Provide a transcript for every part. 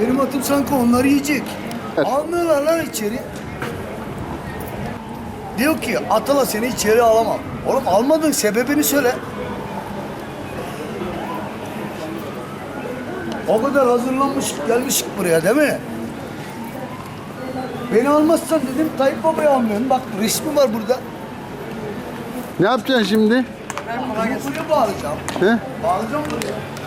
Benim atım sanki onları yiyecek. Almıyorlar lan içeri. Diyor ki Atala seni içeri alamam. Oğlum almadın sebebini söyle. O kadar hazırlanmış gelmişik buraya değil mi? Beni almazsan dedim Tayyip Baba'yı almıyorum. Bak resmi var burada. Ne yapacaksın şimdi? Bunu buraya bağlayacağım. He? Bağlayacağım buraya.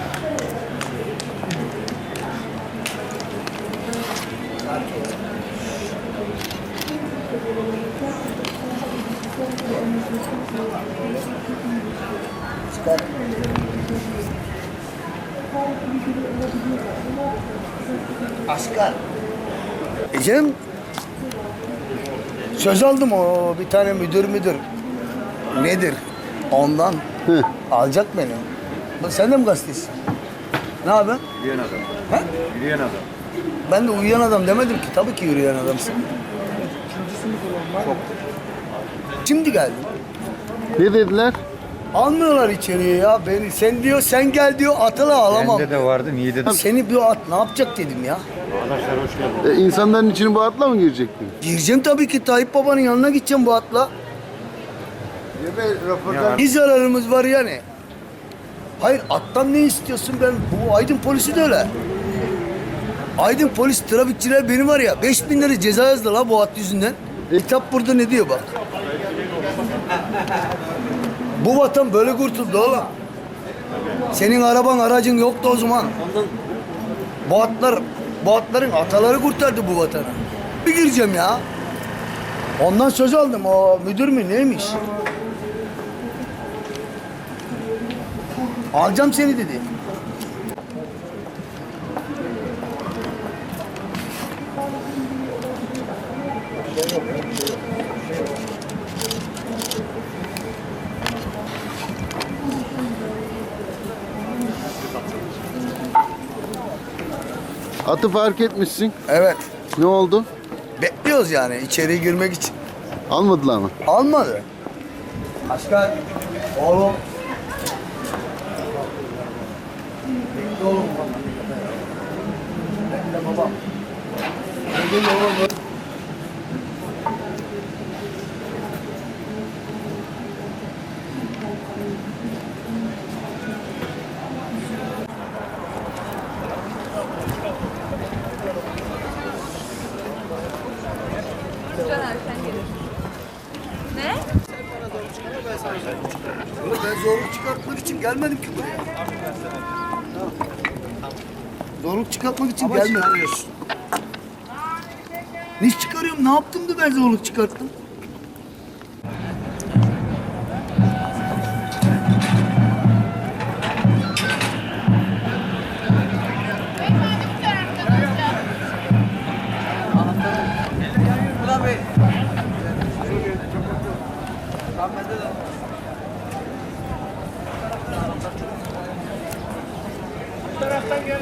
Çıkar. Asgar. Ecem söz aldım o bir tane müdür müdür. Nedir? Ondan Hı. alacak beni. Bak Sen de mi gazetesin? Ne haber? Yürüyen adam. Ha? Yürüyen adam. Ben de uyuyan adam demedim ki. Tabii ki yürüyen adamsın. Şimdi geldim. Ne dediler? Almıyorlar içeriye ya beni. Sen diyor sen gel diyor atıla alamam. Bende de vardı. Niye dedim? Seni bir at ne yapacak dedim ya. Arkadaşlar hoş geldiniz. E, insanların içine bu atla mı girecektin? Gireceğim tabii ki Tayyip Baba'nın yanına gideceğim bu atla. Bir zararımız var yani. Hayır attan ne istiyorsun ben? Bu Aydın polisi de öyle. Aydın polis trafikçiler beni var ya 5000 lira ceza yazdı la bu at yüzünden. Kitap burada ne diyor bak. Bu vatan böyle kurtuldu oğlum. Senin araban aracın yoktu o zaman. Bu atlar, bu atların ataları kurtardı bu vatanı. Bir gireceğim ya. Ondan söz aldım. O müdür mü neymiş? Alacağım seni dedi. Atı fark etmişsin. Evet. Ne oldu? Bekliyoruz yani içeriye girmek için. Almadılar mı? Almadı. Başka oğlum. Bekle oğlum. Bekle babam. Bekle oğlum. Caner sen gelir. Ne? Oğlum ben zorluk çıkartmak için gelmedim ki buraya. Zorluk çıkartmak için gelmedim. Ne çıkarıyorum? Ne yaptım da ben zorluk çıkarttım? taraftan gel.